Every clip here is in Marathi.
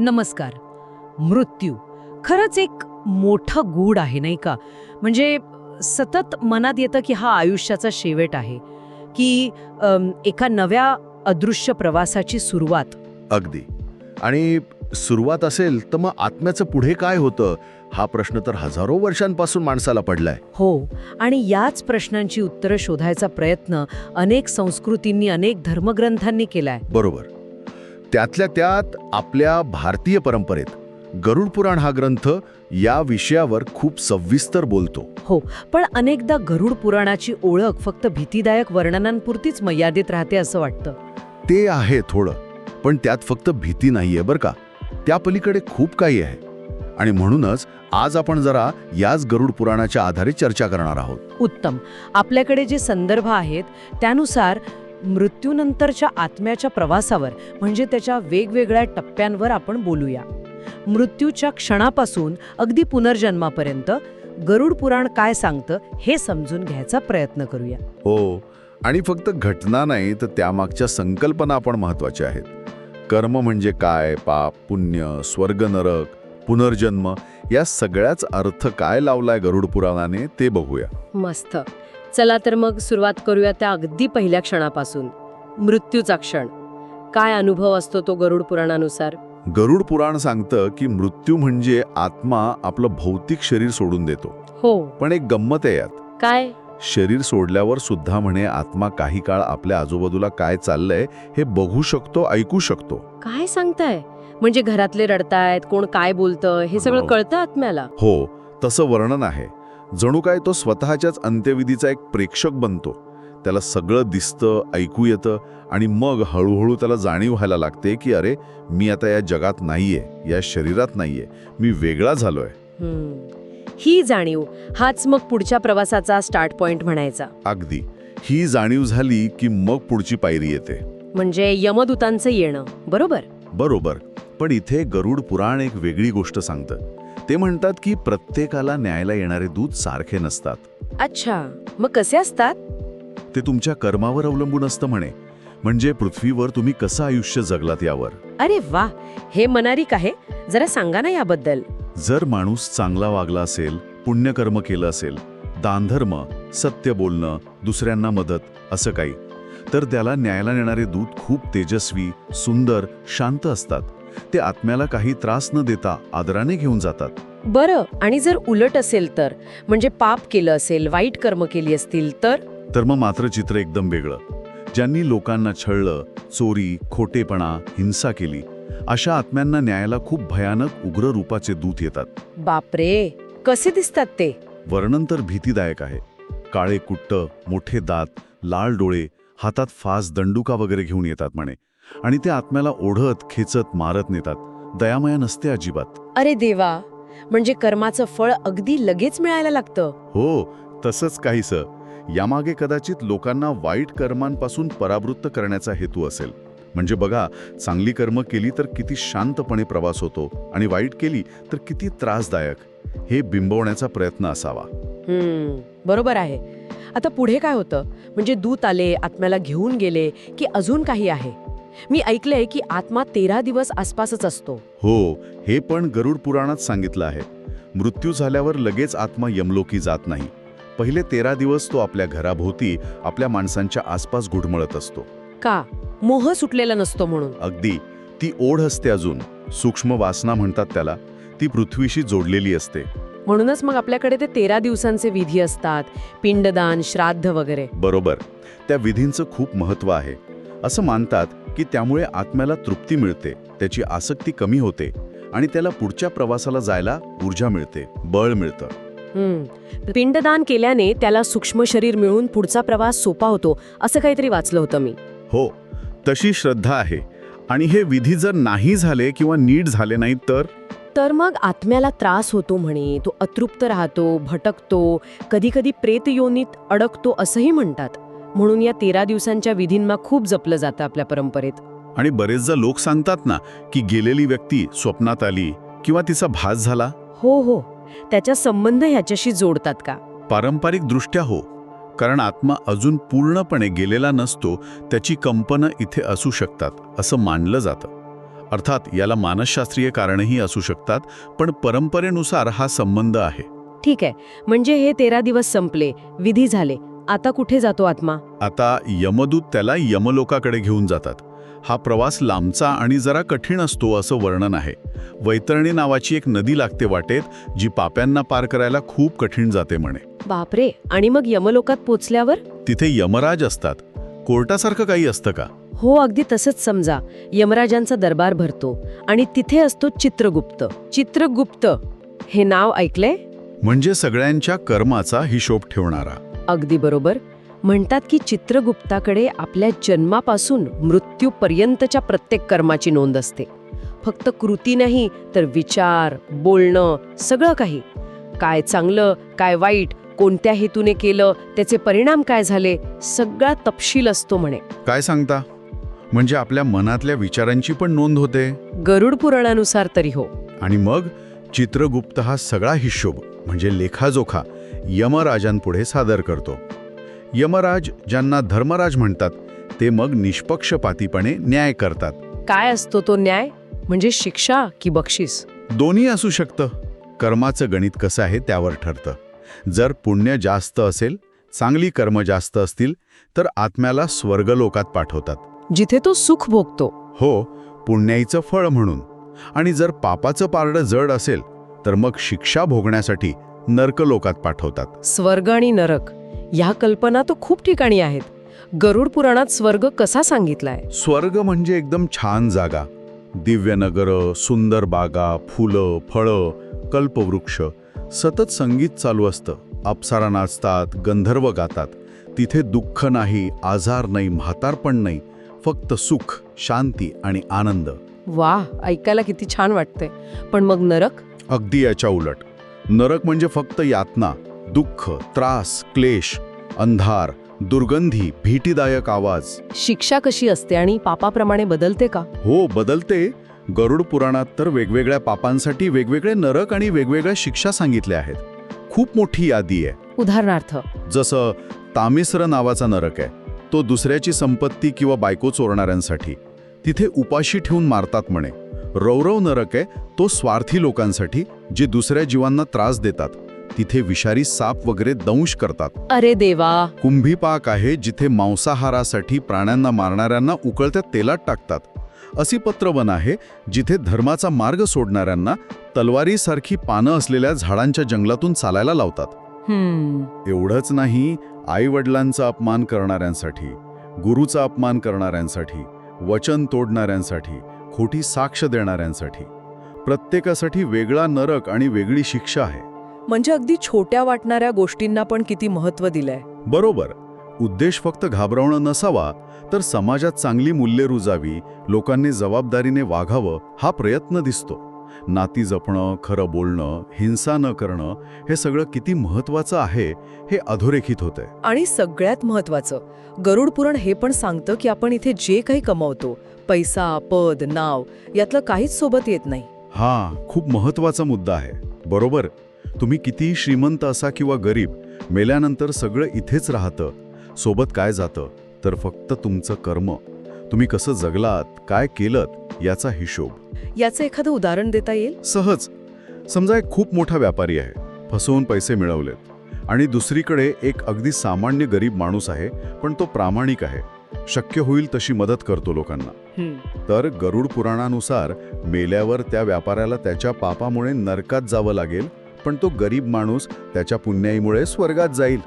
नमस्कार. मृत्यू. खरंच एक मोठं गूढ आहे नाही का? म्हणजे सतत मनात येतं की हा आयुष्याचा शेवट आहे. की अम, एका नव्या अदृश्य प्रवासाची सुरुवात. अगदी. आणि सुरुवात असेल तर मग आत्म्याचं पुढे काय होतं? हा प्रश्न तर हजारो वर्षांपासून माणसाला पडलाय. हो. आणि याच प्रश्नांची उत्तरं शोधायचा प्रयत्न अनेक संस्कृतींनी अनेक धर्मग्रंथांनी केलाय. बरोबर. त्यातल्या त्यात आपल्या भारतीय परंपरेत गरुड पुराण हा ग्रंथ या विषयावर खूप सविस्तर बोलतो. हो पण अनेकदा गरुड पुराणाची ओळख फक्त भीतीदायक वर्णनांपुरतीच मर्यादित राहते असं वाटतं. ते आहे थोडं पण त्यात फक्त भीती नाहीये बरं का. त्या पलीकडे खूप काही आहे. आणि म्हणूनच आज आपण जरा याच गरुड पुराणाच्या आधारे चर्चा करणार आहोत. उत्तम. आपल्याकडे जे संदर्भ आहेत त्यानुसार मृत्यूनंतरच्या आत्म्याच्या प्रवासावर म्हणजे त्याच्या वेगवेगळ्या टप्प्यांवर आपण बोलूया. मृत्यूच्या क्षणापासून अगदी पुनर्जन्मापर्यंत गरुड पुराण काय सांगतं हे समजून घ्यायचा प्रयत्न करूया. हो आणि फक्त घटना नाही तर त्यामागच्या संकल्पना पण महत्त्वाच्या आहेत. कर्म म्हणजे काय पाप पुण्य स्वर्ग नरक पुनर्जन्म या सगळ्याच अर्थ काय लावलाय गरुड पुराणाने ते बघूया. मस्त. चला तर मग सुरुवात करूया त्या अगदी पहिल्या क्षणापासून. मृत्यूचा क्षण. काय अनुभव असतो तो गरुड पुराणानुसार? गरुड पुराण सांगतं की मृत्यू म्हणजे आत्मा आपलं भौतिक शरीर सोडून देतो. हो. पण एक गंमत आहे यात. काय? शरीर सोडल्यावर सुद्धा म्हणे आत्मा काही काळ आपल्या आजूबाजूला काय चाललंय हे बघू शकतो ऐकू शकतो. काय सांगताय? म्हणजे घरातले रडतायत कोण काय बोलतं हे सगळं हो. कळतं आत्म्याला? हो तसं वर्णन आहे. जणू काय तो स्वतःच्याच अंत्यविधीचा एक प्रेक्षक बनतो. त्याला सगळं दिसतं ऐकू येतं आणि मग हळूहळू त्याला जाणीव व्हायला लागते की अरे मी आता या जगात नाहीये या शरीरात नाहीये मी वेगळा झालोय. हम्म. ही जाणीव हाच मग पुढच्या प्रवासाचा स्टार्ट पॉइंट म्हणायचा. अगदी. ही जाणीव झाली की मग पुढची पायरी येते. म्हणजे यमदूतांचं येणं. बरोबर? बरोबर. पण इथे गरुड पुराण एक वेगळी गोष्ट सांगतं. ते म्हणतात की प्रत्येकाला न्यायला येणारे दूत सारखे नसतात. अच्छा मग कसे असतात? ते तुमच्या कर्मावर अवलंबून असतं म्हणे. म्हणजे पृथ्वीवर तुम्ही कसं आयुष्य जगलात यावर? अरे वा हे मनारिक आहे. जरा सांगा ना याबद्दल. जर माणूस चांगला वागला असेल पुण्यकर्म केलं असेल दानधर्म सत्य बोलणं दुसऱ्यांना मदत असं काही तर त्याला न्यायला नेणारे दूत खूप तेजस्वी सुंदर शांत असतात. ते आत्म्याला काही त्रास न देता आदराने घेऊन जातात. बरं आणि जर उलट असेल तर? म्हणजे पाप केलं असेल वाईट कर्म केली असतील तर? तर मग मात्र चित्र एकदम वेगळं. ज्यांनी लोकांना छळलं चोरी खोटेपणा हिंसा केली अशा आत्म्यांना न्यायाला खूप भयानक उग्र रूपाचे दूत येतात. बापरे! कसे दिसतात ते? वर्णन तर भीतीदायक आहे. काळे कुट्ट मोठे दात लाल डोळे हातात फास दंडुका वगैरे घेऊन येतात म्हणे. आणि ते आत्म्याला ओढत खेचत मारत नेतात. दयामया नसते अजिबात. अरे देवा म्हणजे कर्माचं फळ अगदी लगेच मिळायला लागतं. हो तसंच काहीसं. यामागे कदाचित लोकांना वाईट कर्मांपासून परावृत्त करण्याचा हेतू असेल. म्हणजे बघा चांगली कर्म केली तर किती शांतपणे प्रवास होतो आणि वाईट केली तर किती त्रासदायक. हे बिंबवण्याचा प्रयत्न असावा. बरोबर आहे. आता पुढे काय होतं? म्हणजे दूत आले आत्म्याला घेऊन गेले की अजून काही आहे? मी ऐकलंय की आत्मा तेरा दिवस आसपासच असतो. हो हे पण गरुड पुराणात सांगितलं आहे. मृत्यू झाल्यावर लगेच आत्मा यमलोकी जात नाही. पहिले तेरा दिवस तो आपल्या घराभोवती आपल्या माणसांच्या आसपास घुडमळत असतो. का? मोह सुटलेला नसतो म्हणून. अगदी. ती ओढ असते अजून. सूक्ष्म वासना म्हणतात त्याला. ती पृथ्वीशी जोडलेली असते. म्हणूनच मग आपल्याकडे ते तेरा दिवसांचे विधी असतात. पिंडदान श्राद्ध वगैरे. बरोबर. त्या विधींचं खूप महत्त्व आहे. असं मानतात की त्यामुळे आत्म्याला तृप्ती मिळते त्याची आसक्ती कमी होते आणि त्याला पुढच्या प्रवासाला जायला ऊर्जा मिळते बळ मिळतं. पिंडदान केल्याने त्याला सूक्ष्म शरीर मिळून पुढचा प्रवास सोपा होतो असं काहीतरी वाचलं होतं मी. हो तशी श्रद्धा आहे. आणि हे विधी जर नाही झाले किंवा नीट झाले नाहीत तर? तर मग आत्म्याला त्रास होतो म्हणे तो अतृप्त राहतो भटकतो कधी कधी प्रेत योनीत अडकतो असंही म्हणतात. म्हणून या तेरा दिवसांच्या विधींना खूप जपलं जातं आपल्या परंपरेत. आणि बरेचदा लोक सांगतात ना की गेलेली व्यक्ती स्वप्नात आली किंवा तिचा भास झाला? हो हो. त्याच्या संबंध ह्याच्याशी जोडतात का? पारंपरिक दृष्ट्या हो. कारण आत्मा अजून पूर्णपणे गेलेला नसतो त्याची कंपनं इथे असू शकतात असं मानलं जातं. अर्थात याला मानसशास्त्रीय कारणही असू शकतात पण परंपरेनुसार हा संबंध आहे. ठीक आहे. म्हणजे हे तेरा दिवस संपले विधी झाले. आता कुठे जातो आत्मा? आता यमदूत त्याला यमलोकाकडे घेऊन जातात. हा प्रवास लांबचा आणि जरा कठीण असतो असं वर्णन आहे. वैतरणी नावाची एक नदी लागते वाटेत जी पाप्यांना पार करायला खूप कठीण जाते म्हणे. बापरे! आणि मग यमलोकात पोचल्यावर? तिथे यमराज असतात. कोर्टासारखं काही असतं का? हो अगदी तसंच समजा. यमराजांचा दरबार भरतो आणि तिथे असतो चित्रगुप्त. चित्रगुप्त. हे नाव ऐकलंय? म्हणजे सगळ्यांच्या कर्माचा हिशोब ठेवणारा. अगदी बरोबर. म्हणतात की चित्रगुप्ताकडे आपल्या जन्मापासून मृत्यूपर्यंतच्या प्रत्येक कर्माची नोंद असते. फक्त कृती नाही तर विचार बोलणं सगळं काही. काय चांगलं काय वाईट कोणत्या हेतूने केलं त्याचे परिणाम काय झाले सगळा तपशील असतो म्हणे. काय सांगता? म्हणजे आपल्या मनातल्या विचारांची पण नोंद होते? गरुड पुराणानुसार तरी हो. आणि मग चित्रगुप्त हा सगळा हिशोब म्हणजे लेखाजोखा यमराजांपुढे सादर करतो. यमराज ज्यांना धर्मराज म्हणतात ते मग निष्पक्षपातीपणे न्याय करतात. काय असतो तो न्याय? म्हणजे शिक्षा की बक्षीस? दोन्ही असू शकतं. कर्माचं गणित कसं आहे त्यावर ठरतं. जर पुण्य जास्त असेल चांगली कर्म जास्त असतील तर आत्म्याला स्वर्गलोकात पाठवतात. जिथे तो सुख भोगतो. हो पुण्याईचं फळ म्हणून. आणि जर पापाचं पारडं जड असेल तर मग शिक्षा भोगण्यासाठी नर्कलोकात पाठवतात. स्वर्ग आणि नरक ह्या कल्पना तो खूप ठिकाणी आहेत. गरुड पुराणात स्वर्ग कसा सांगितलाय? स्वर्ग म्हणजे एकदम छान जागा. दिव्य नगरं सुंदर बागा फुलं फळं कल्पवृक्ष. सतत संगीत चालू असतं. अप्सरा नाचतात गंधर्व गातात. तिथे दुःख नाही आजार नाही म्हातारपण नाही. फक्त सुख शांती आणि आनंद. वा ऐकायला किती छान वाटतंय. पण मग नरक? अगदी याच्या उलट. नरक म्हणजे फक्त यातना दुःख त्रास क्लेश अंधार दुर्गंधी भीतीदायक आवाज. शिक्षा कशी असते आणि पापाप्रमाणे बदलते का? हो बदलते. गरुड पुराणात तर वेगवेगळ्या पापांसाठी वेगवेगळे नरक आणि वेगवेगळ्या शिक्षा सांगितल्या आहेत. खूप मोठी यादी आहे. उदाहरणार्थ. जसं तामिस्र नावाचा नरक आहे. तो दुसऱ्याची संपत्ती किंवा बायको चोरणाऱ्यांसाठी. तिथे उपाशी ठेवून मारतात म्हणे. रौरव नरक आहे तो स्वार्थी लोकांसाठी जे दुसऱ्या जीवांना त्रास देतात तिथे विषारी साप वगैरे दंश करतात. अरे देवा! कुंभीपाक आहे जिथे मांसाहारासाठी प्राण्यांना मारणाऱ्यांना उकळत्या तेलात टाकतात. अशी पत्रवन आहे जिथे धर्माचा मार्ग सोडणाऱ्यांना तलवारीसारखी पानं असलेल्या झाडांच्या जंगलातून चालायला लावतात. एवढंच नाही आई वडिलांचा अपमान करणाऱ्यांसाठी गुरुचा अपमान करणाऱ्यांसाठी वचन तोडणाऱ्यांसाठी खोटी साक्ष देणाऱ्यांसाठी. प्रत्येकासाठी वेगळा नरक आणि वेगळी शिक्षा आहे. म्हणजे अगदी छोट्या वाटणाऱ्या गोष्टींना पण किती महत्त्व दिलंय. बरोबर. उद्देश फक्त घाबरवणं नसावा तर समाजात चांगली मूल्ये रुजावी लोकांनी जबाबदारीने वागावं हा प्रयत्न दिसतो. नाती जपणं खरं बोलणं हिंसा न करणं हे सगळं किती महत्वाचं आहे हे अधोरेखित होतंय. आणि सगळ्यात महत्त्वाचं गरुड पुराण हे पण सांगतं की आपण इथे जे काही कमवतो पैसा पद नाव यातलं काहीच सोबत येत नाही. हा खूप महत्त्वाचा मुद्दा आहे. बरोबर? तुम्ही कितीही श्रीमंत असा किंवा गरीब मेल्यानंतर सगळं इथेच राहतं. सोबत काय जातं? तर फक्त तुमचं कर्म. तुम्ही कसं जगलात काय केलं याचा हिशोब. याचं एखादं उदाहरण देता येईल? सहज. समजा एक खूप मोठा व्यापारी आहे. फसवून पैसे मिळवलेत. आणि दुसरीकडे एक अगदी सामान्य गरीब माणूस आहे पण तो प्रामाणिक आहे. शक्य होईल तशी मदत करतो लोकांना. तर गरुड पुराणानुसार मेल्यावर त्या व्यापाऱ्याला त्याच्या पापामुळे नरकात जावं लागेल पण तो गरीब माणूस त्याच्या पुण्याईमुळे स्वर्गात जाईल.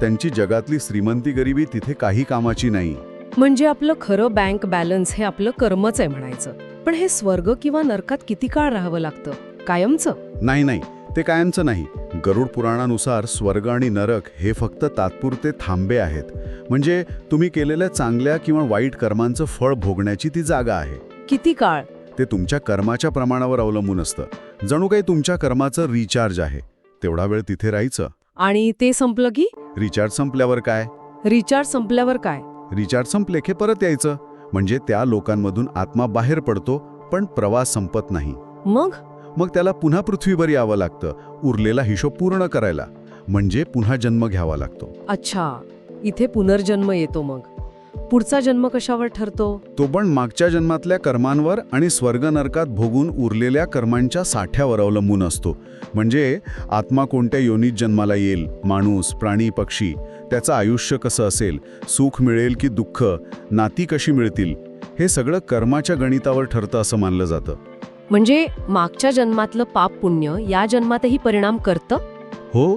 त्यांची जगातली श्रीमंती गरिबी तिथे काही कामाची नाही. म्हणजे आपलं खरं बँक बॅलन्स हे आपलं कर्मच आहे म्हणायचं. पण हे स्वर्ग किंवा नरकात किती काळ राहावं लागतं? कायमचं? नाही नाही. ते कायमचं नाही. गरुड पुराणानुसार स्वर्ग आणि नरक हे फक्त तात्पुरते थांबे आहेत. म्हणजे तुम्ही केलेल्या चांगल्या किंवा वाईट कर्मांचं फळ भोगण्याची ती जागा आहे. किती काळ? ते तुमच्या कर्माच्या प्रमाणावर अवलंबून असतं. जणू काही तुमच्या कर्माचं रिचार्ज आहे. तेवढा वेळ तिथे राहायचं. आणि ते संपलं की? रिचार्ज संपल्यावर काय? रिचार्ज संपल्यावर काय? रिचार्ज संपले की परत यायचं. म्हणजे त्या लोकांमधून आत्मा बाहेर पडतो पण प्रवास संपत नाही. मग? मग त्याला पुन्हा पृथ्वीवर यावं लागतं उरलेला हिशोब पूर्ण करायला. म्हणजे पुन्हा जन्म घ्यावा लागतो. अच्छा इथे पुनर्जन्म येतो मग. पुढचा जन्म कशावर ठरतो? तो पण मागच्या जन्मातल्या कर्मांवर आणि स्वर्ग नरकात भोगून उरलेल्या कर्मांच्या साठ्यावर अवलंबून असतो. म्हणजे आत्मा कोणत्या योनीत जन्माला येईल माणूस प्राणी पक्षी त्याचं आयुष्य कसं असेल सुख मिळेल की दुःख नाती कशी मिळतील हे सगळं कर्माच्या गणितावर ठरतं असं मानलं जातं. म्हणजे मागच्या जन्मातलं पाप पुण्य या जन्मातही परिणाम करतं? हो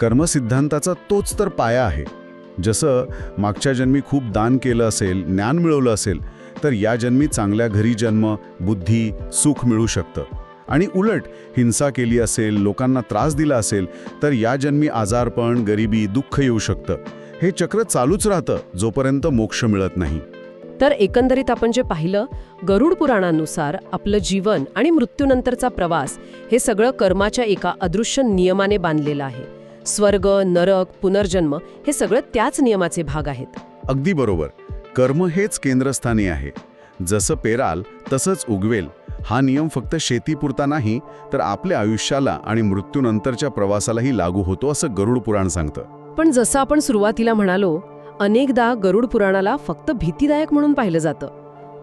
कर्मसिद्धांताचा तोच तर पाया आहे. जसं मागच्या जन्मी खूप दान केलं असेल ज्ञान मिळवलं असेल तर या जन्मी चांगल्या घरी जन्म बुद्धी सुख मिळू शकतं. आणि उलट हिंसा केली असेल लोकांना त्रास दिला असेल तर या जन्मी आजारपण गरिबी दुःख येऊ शकतं. हे चक्र चालूच राहतं जोपर्यंत मोक्ष मिळत नाही. तर एकंदरीत आपण जे पाहिलं गरुड पुराणानुसार आपलं जीवन आणि मृत्यूनंतरचा प्रवास हे सगळं कर्माच्या एका अदृश्य नियमाने बांधलेलं आहे. स्वर्ग नरक पुनर्जन्म हे सगळं त्याच नियमाचे भाग आहेत. अगदी बरोबर. कर्म हेच केंद्रस्थानी आहे. जसं पेराल तसंच उगवेल. हा नियम फक्त शेतीपुरता नाही तर आपल्या आयुष्याला आणि मृत्यूनंतरच्या प्रवासालाही लागू होतो असं गरुड पुराण सांगतं. पण जसं आपण सुरुवातीला म्हणालो अनेकदा गरुड पुराणाला फक्त भीतीदायक म्हणून पाहिलं जातं.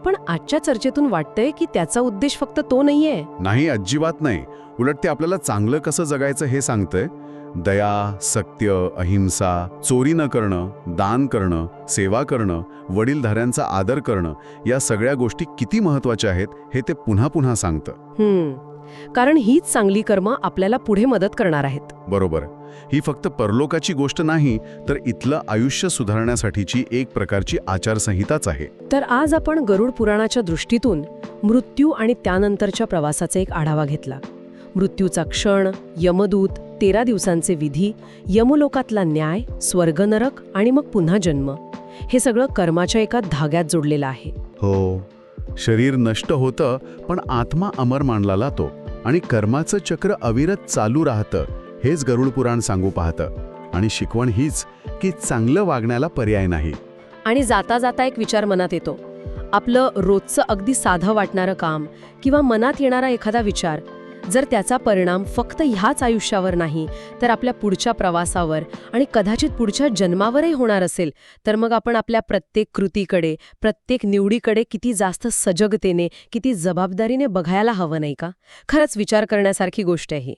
पण आजच्या चर्चेतून वाटतंय की त्याचा उद्देश फक्त तो नाहीये. नाही अजिबात नाही. उलट ते आपल्याला चांगलं कसं जगायचं हे सांगतंय. दया सत्य अहिंसा चोरी न करणं दान करणं सेवा करणं वडीलधाऱ्यांचा आदर करणं या सगळ्या गोष्टी किती महत्त्वाच्या आहेत हे ते पुन्हा पुन्हा सांगतं. कारण हीच चांगली कर्म आपल्याला पुढे मदत करणार आहेत. बरोबर. ही फक्त परलोकाची गोष्ट नाही तर इथलं आयुष्य सुधारण्यासाठीची एक प्रकारची आचारसंहिताच आहे. तर आज आपण गरुड पुराणाच्या दृष्टीतून मृत्यू आणि त्यानंतरच्या प्रवासाचा एक आढावा घेतला. मृत्यूचा क्षण यमदूत तेरा दिवसांचे विधी यमलोकातला न्याय स्वर्ग नरक आणि मग पुन्हा जन्म. हे सगळं कर्माच्या एका धाग्यात जोडलेलं आहे. हो. शरीर नष्ट होतं पण आत्मा अमर मानला जातो आणि कर्माचं चक्र अविरत चालू राहतं हेच गरुड पुराण सांगू पाहतं. आणि शिकवण हीच की चांगलं वागण्याला पर्याय नाही. आणि जाता जाता एक विचार मनात येतो. आपलं रोजचं अगदी साधं वाटणारं काम किंवा मनात येणारा एखादा विचार जर त्याचा परिणाम फक्त ह्याच आयुष्यावर नाही तर आपल्या पुढच्या प्रवासावर आणि कदाचित पुढच्या जन्मावरही होणार असेल तर मग आपण आपल्या प्रत्येक कृतीकडे प्रत्येक निवडीकडे किती जास्त सजगतेने किती जबाबदारीने बघायला हवं नाही का? खरंच विचार करण्यासारखी गोष्ट आहे